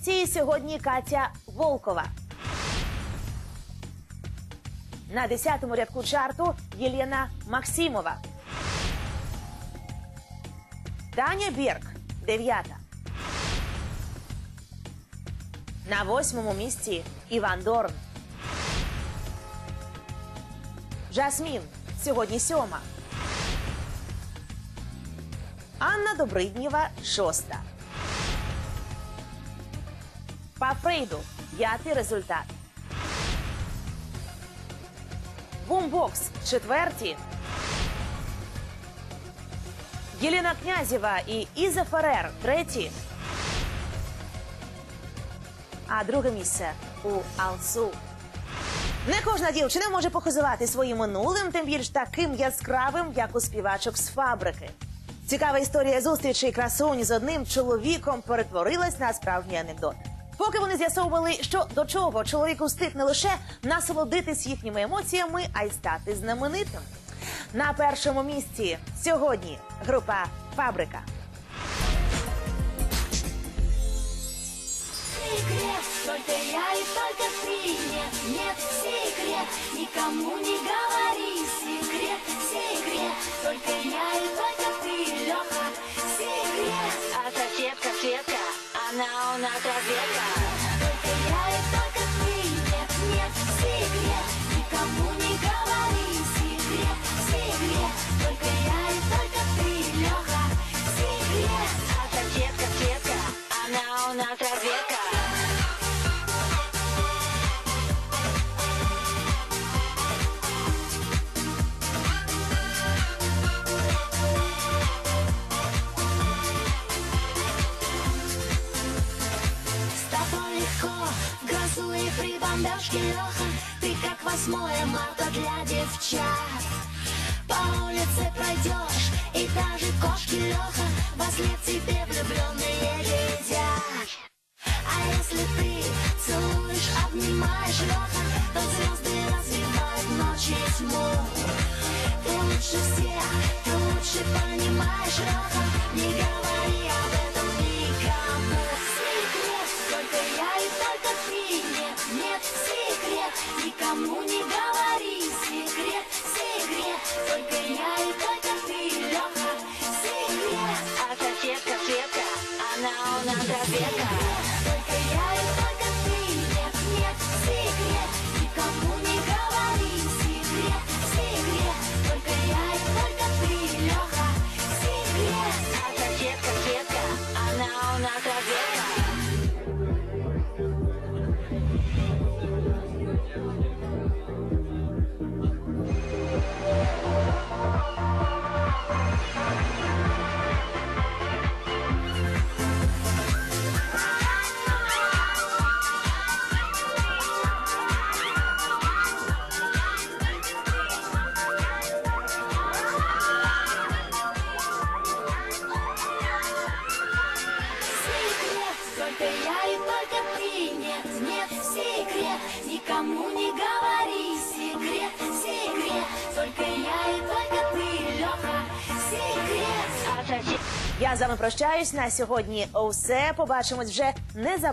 Ці сьогодні Катя Волкова. На 10-му рядку чарту Єлена Максимова. Таня Бірк, дев'ята. На восьмому місці Іван Дорн. Жасмін сьогодні сьома. Анна Добриднєва шоста. По п'ятий результат. Бумбокс четверті. Єліна Князєва і Іза Ферер треті. А друге місце у Алсу. Не кожна дівчина може похизувати своїм минулим, тим більш таким яскравим, як у співачок з фабрики. Цікава історія зустрічі красунь з одним чоловіком перетворилась на справжній анекдот. Поки вони з'ясовували, що до чого чоловіку встиг не лише насолодитись їхніми емоціями, а й стати знаменитим. На першому місці сьогодні група Фабрика. Секрет, только я и только ты Нет, нет, секрет, никому не она у при бомбежке Леха. Ты как 8 марта для девчат. По улице пройдешь, и даже кошки Леха Во след тебе влюбленные глядят А если ты целуешь, обнимаешь Леха То звезды развивают ночи тьму Ты лучше всех, ты лучше понимаешь Леха Не говори об этом она у Я з вами прощаюсь на сьогодні. Усе побачимось вже незабаром.